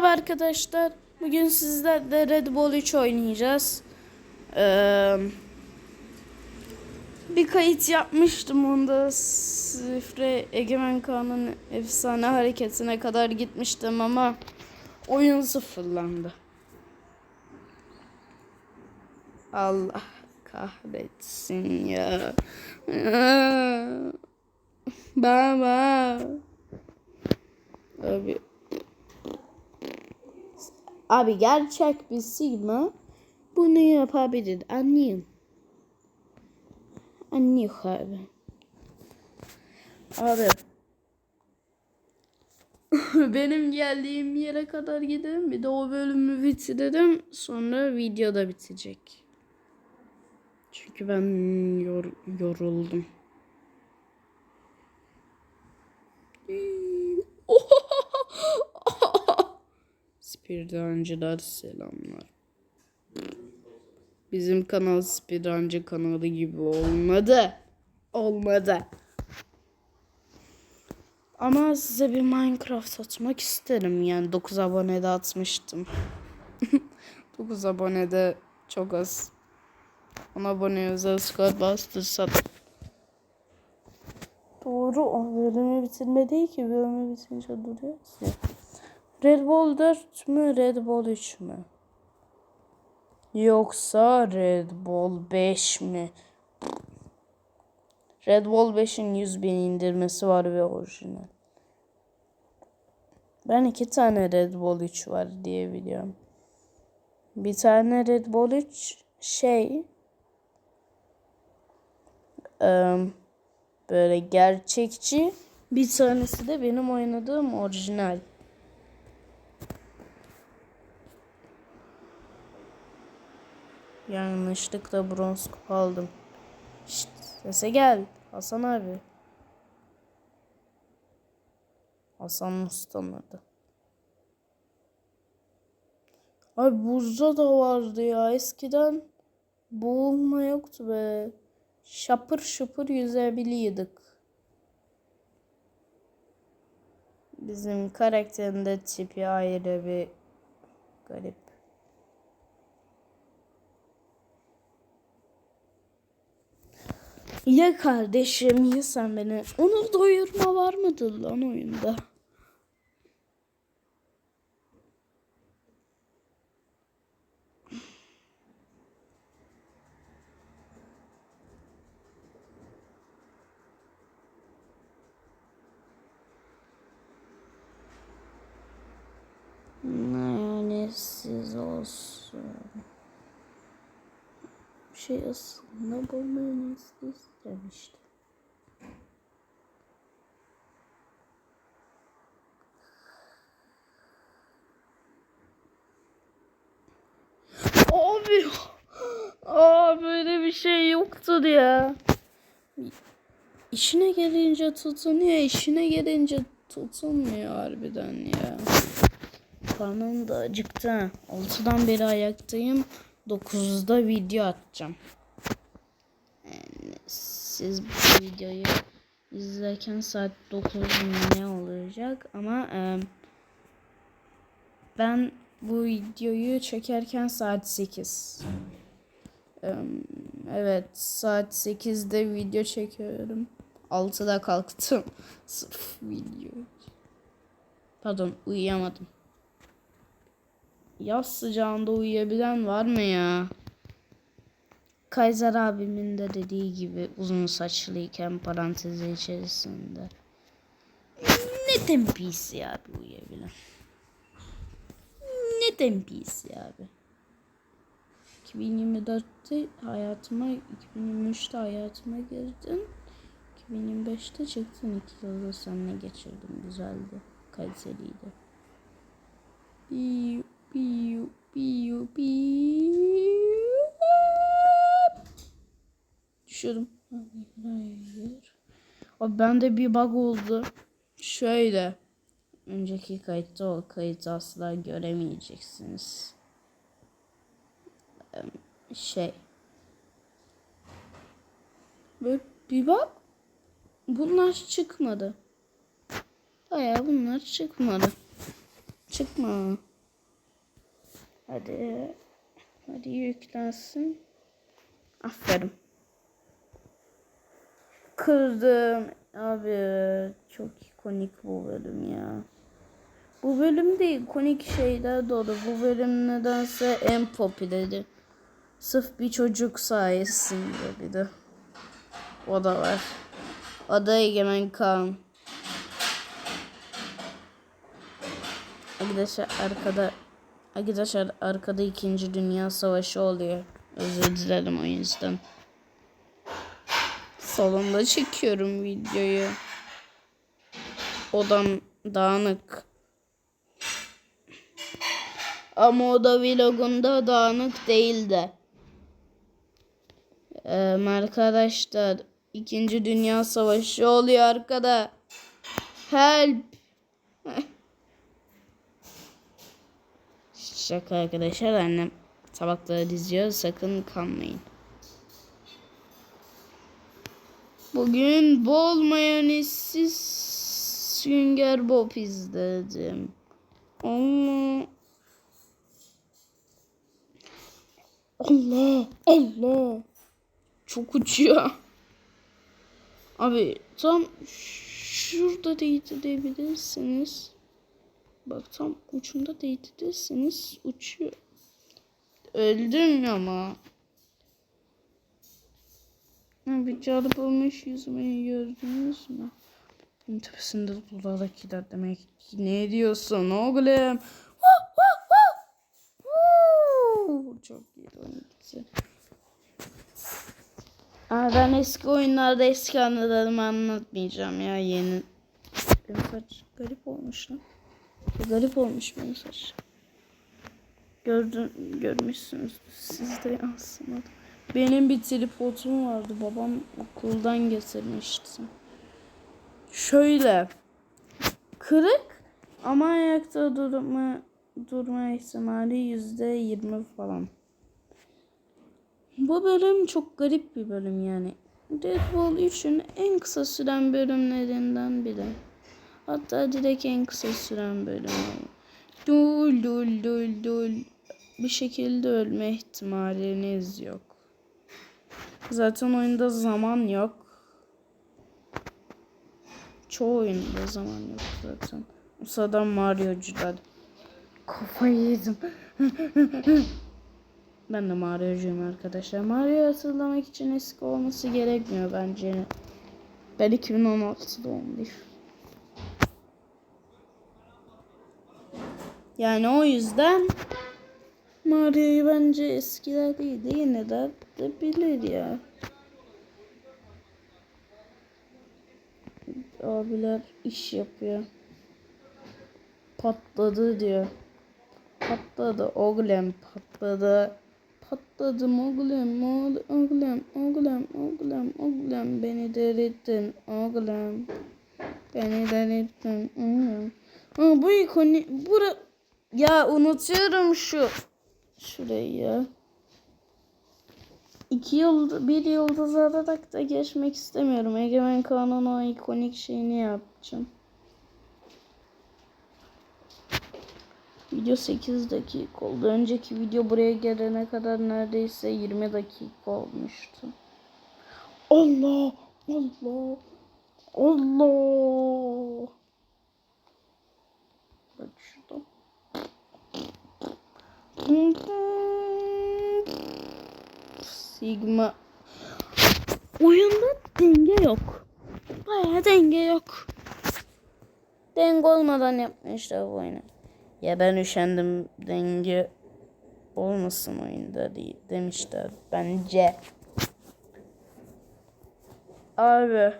Merhaba arkadaşlar. Bugün sizlerle Red Bull 3 oynayacağız. Ee, bir kayıt yapmıştım onda Sifre Egemen Kaan'ın efsane hareketine kadar gitmiştim ama oyun sıfırlandı. Allah kahretsin ya. Baba. Abi Abi gerçek bir Sigma bunu yapabilir. Anlayın. Anlıyor abi. Abi. Benim geldiğim yere kadar gidelim. Bir de o bölümü bitirelim. Sonra video da bitecek. Çünkü ben yor yoruldum. Speedruncılar selamlar. Bizim kanal speedruncı kanalı gibi olmadı. Olmadı. Ama size bir Minecraft atmak isterim. Yani 9 abonede atmıştım. 9 abonede çok az. 10 abone özel skor bastırsak. Doğru o bölümü bitirme değil ki. Bölümü bitince duruyor. Red Bull 4 mü Red Bull 3 mü? Yoksa Red Bull 5 mi? Red Bull 5'in 100 bin indirmesi var ve orijinal. Ben iki tane Red Bull 3 var diye biliyorum. Bir tane Red Bull 3 şey böyle gerçekçi bir tanesi de benim oynadığım orijinal. Yanlışlıkla bronz kupa aldım. Şşt, sese gel. Hasan abi. Hasan Mustafa'dı. Abi buzda da vardı ya. Eskiden boğulma yoktu be. Şapır şupur yüzebiliyorduk. Bizim karakterin de tipi ayrı bir garip. Ya kardeşim ya sen beni. Onu doyurma var mıdır lan oyunda? Lanetsiz olsun. Şey aslında bulmanızı istemiştim. Abi. Aa böyle bir şey yoktur ya. İşine gelince tutunuyor, işine gelince tutunmuyor harbiden ya. Karnım da acıktı. 6'dan beri ayaktayım. 9'da video atacağım. Yani siz bu videoyu izlerken saat 9 ne olacak ama e, ben bu videoyu çekerken saat 8. E, evet saat 8'de video çekiyorum. 6'da kalktım. Sırf video. Pardon uyuyamadım. Yaz sıcağında uyuyabilen var mı ya? Kaiser abimin de dediği gibi uzun saçlıyken parantezi içerisinde. Neden PC abi uyuyabilen? Neden PC abi? 2024'te hayatıma, 2023'te hayatıma girdin. 2025'te çıktın. iki yılda seninle geçirdim. Güzeldi. Kaliteliydi. Piu, piu, piu, piu. Düşürdüm. Hayır. Abi bende bir bug oldu. Şöyle. Önceki kayıtta o kayıtı asla göremeyeceksiniz. Em, Şey. Böyle bir bak. Bunlar çıkmadı. Baya bunlar çıkmadı. Çıkma. Hadi. Hadi yüklensin. Aferin. Kırdım. Abi çok ikonik bu bölüm ya. Bu bölüm de ikonik şeyler dolu. Bu bölüm nedense en popüleri. Sırf bir çocuk sayesinde bir de. O da var. O da Egemen Kaan. Arkadaşlar arkada Arkadaşlar arkada 2. Dünya Savaşı oluyor. Özür dilerim o yüzden. Salonda çekiyorum videoyu. Odam dağınık. Ama o da vlogunda dağınık değildi. Ee, arkadaşlar İkinci Dünya Savaşı oluyor arkada. Help. Şaka arkadaşlar annem tabakları diziyor sakın kanmayın. Bugün bol mayonezsiz sünger bob izledim. Allah. Allah. Allah. Çok uçuyor. Abi tam şurada değdirebilirsiniz. Bak tam ucunda değdirirseniz uçuyor. Öldüm ama. Bir bulmuş yüzmeyi gördünüz mü? Bunun tepesinde dudağdakiler demek ki ne diyorsun oğlum? Çok iyi oyuncu. Aa, ben eski oyunlarda eski anılarımı anlatmayacağım ya yeni. Benim garip olmuş lan. Garip olmuş benim saç. Gördün, görmüşsünüz. Siz de yansımadı. Benim bir tripodum vardı. Babam okuldan getirmişti. Şöyle. Kırık ama ayakta durma durma ihtimali yüzde yirmi falan. Bu bölüm çok garip bir bölüm yani. Deadpool 3'ün en kısa süren bölümlerinden biri. Hatta direkt en kısa süren bölüm. Dul dul dul dul. Bir şekilde ölme ihtimaliniz yok. Zaten oyunda zaman yok. Çoğu oyunda zaman yok zaten. Sırada Mario'cular. Kafayı yedim. ben de Mario'cuyum arkadaşlar. Mario'yu hatırlamak için eski olması gerekmiyor bence. Ben 2016 doğumluyum. Yani o yüzden Mario'yu bence eskiler değil de yine de bilir ya. Abiler iş yapıyor. Patladı diyor. Patladı oğlum patladı. Patladım oğlum oğlum oğlum oğlum oğlum oğlum beni delirttin oğlum. Beni delirttin oğlum. Aa, bu ikoni bura ya unutuyorum şu şurayı ya. İki yıl bir yıldız alarak da geçmek istemiyorum. Egemen Kaan'ın o ikonik şeyini yapacağım. Video 8 dakika oldu. Önceki video buraya gelene kadar neredeyse 20 dakika olmuştu. Allah! Allah! Allah! Bak şurada. Sigma. Oyunda denge yok. Baya denge yok. Denge olmadan yapmışlar bu oyunu. Ya ben üşendim denge olmasın oyunda değil demişler bence. Abi.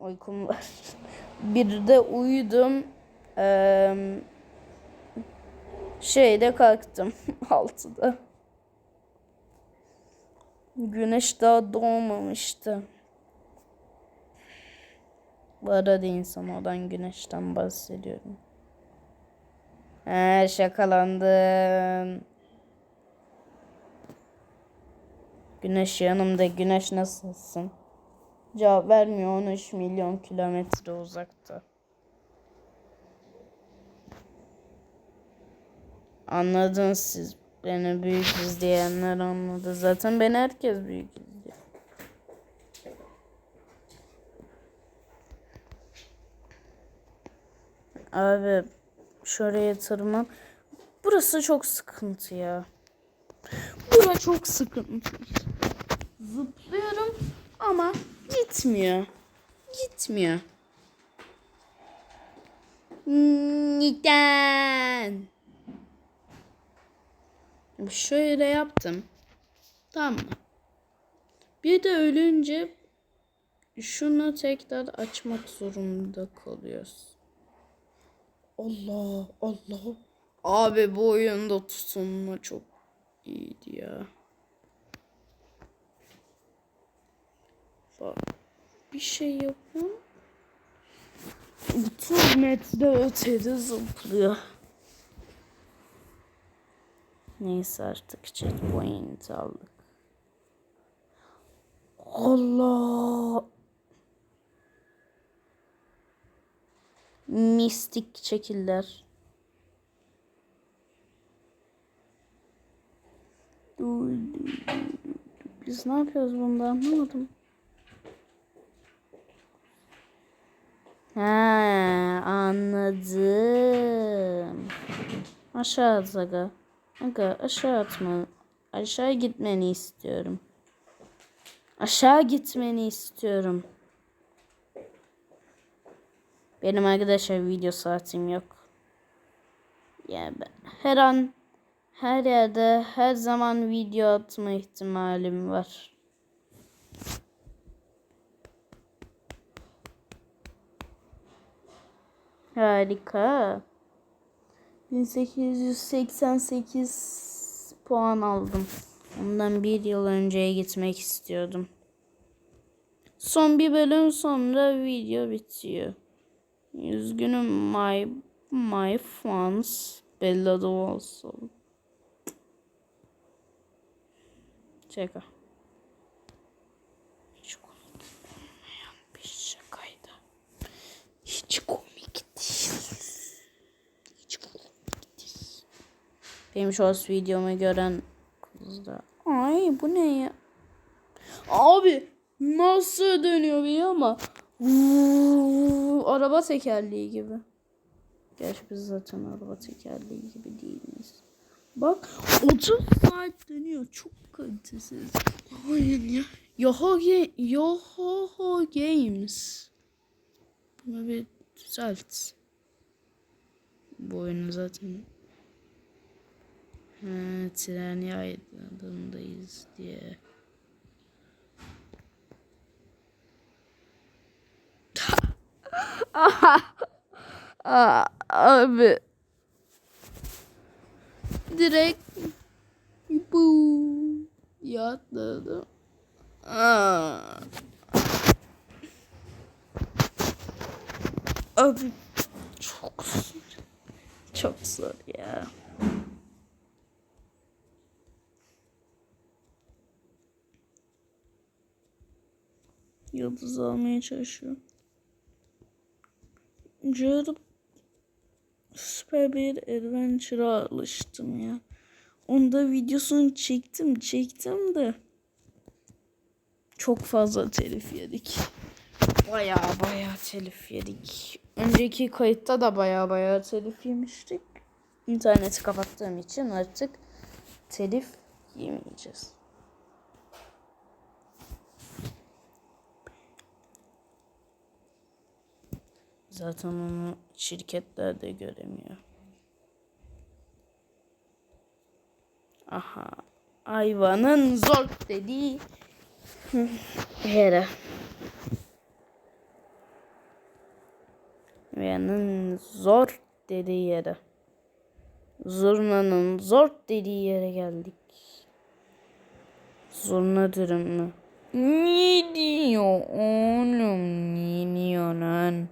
Uykum var. Bir de uyudum. Ee, şeyde kalktım. Altıda. Güneş daha doğmamıştı. Bu arada insan olan güneşten bahsediyorum. He şakalandın. Güneş yanımda. Güneş nasılsın? Cevap vermiyor. 13 milyon kilometre uzakta. Anladınız siz. Beni büyük izleyenler anladı. Zaten beni herkes büyük izliyor. Abi şuraya tırman. Burası çok sıkıntı ya. Bura çok sıkıntı. Zıplıyorum ama gitmiyor. Gitmiyor. Neden? Şöyle yaptım. Tamam mı? Bir de ölünce şunu tekrar açmak zorunda kalıyoruz. Allah Allah. Abi bu oyunda tutunma çok iyiydi ya. Bak bir şey yapıyorum. 30 metre ötede zıplıyor. Neyse artık checkpoint aldık. Allah. Mistik şekiller. Biz ne yapıyoruz bunda anlamadım. Ha anladım. Aşağı at aga. Aşağı atma. Aşağı gitmeni istiyorum. Aşağı gitmeni istiyorum. Benim arkadaşlar video saatim yok. Yani ben her an her yerde her zaman video atma ihtimalim var. Harika. 1888 puan aldım. Ondan bir yıl önceye gitmek istiyordum. Son bir bölüm sonra video bitiyor. Üzgünüm my my fans Bella da olsun. Şaka. Benim shorts videomu gören kız da. Ay bu ne ya? Abi nasıl dönüyor biliyor ama araba tekerleği gibi. Gerçi biz zaten araba tekerleği gibi değiliz. Bak 30 saat dönüyor. Çok kalitesiz. Oyun ya. Yoho, ge Yoho Games. Bunu bir düzelt. Bu oyunu zaten ha, tren yaydığındayız diye. Abi. Direkt bu yatladım. Aa. Abi çok zor. Çok zor ya. Yıldız almaya çalışıyorum. Diyorum süper bir adventure'a alıştım ya. Onda videosunu çektim çektim de çok fazla telif yedik. Baya baya telif yedik. Önceki kayıtta da baya baya telif yemiştik. İnterneti kapattığım için artık telif yemeyeceğiz. Zaten onu şirketler de göremiyor. Aha. Hayvanın zor dediği yere. Hayvanın zor dediği yere. Zurnanın zor dediği yere geldik. Zurna dürümü. Ne diyor oğlum? Ne diyor lan?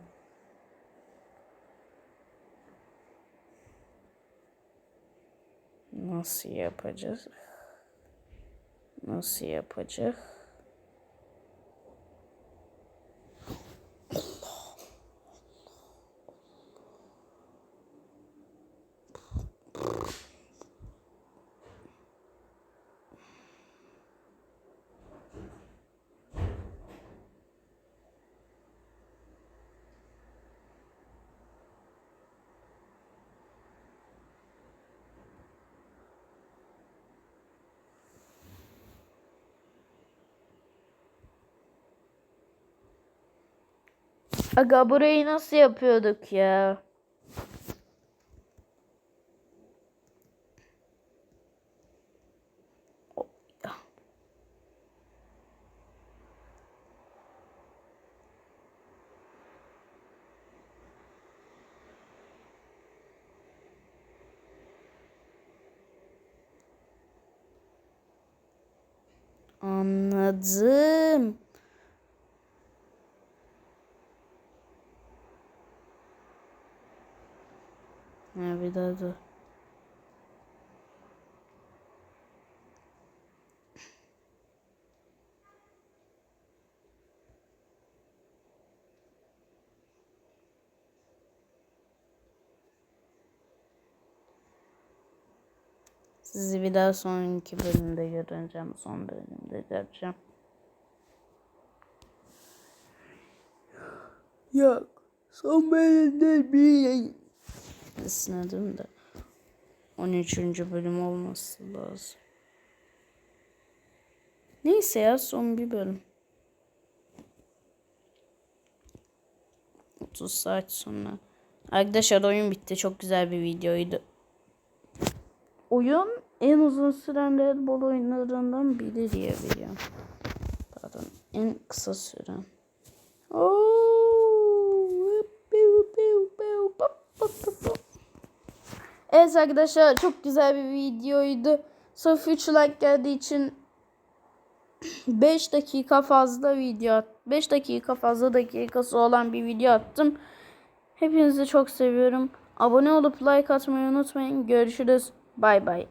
Nasıl yapacağız? Nasıl yapacak? Aga burayı nasıl yapıyorduk ya? Anladım. Daha. Sizi bir daha sonraki bölümde göreceğim. Son bölümde göreceğim. Yok. Son bölümde bir Sınırdım da. 13. bölüm olması lazım. Neyse ya son bir bölüm. 30 saat sonra. Arkadaşlar oyun bitti. Çok güzel bir videoydu. Oyun en uzun süren Red Bull oyunlarından biri diye biliyorum. Pardon. En kısa süren. Oo. Evet arkadaşlar çok güzel bir videoydu. Sırf 3 like geldiği için 5 dakika fazla video 5 dakika fazla dakikası olan bir video attım. Hepinizi çok seviyorum. Abone olup like atmayı unutmayın. Görüşürüz. Bay bay.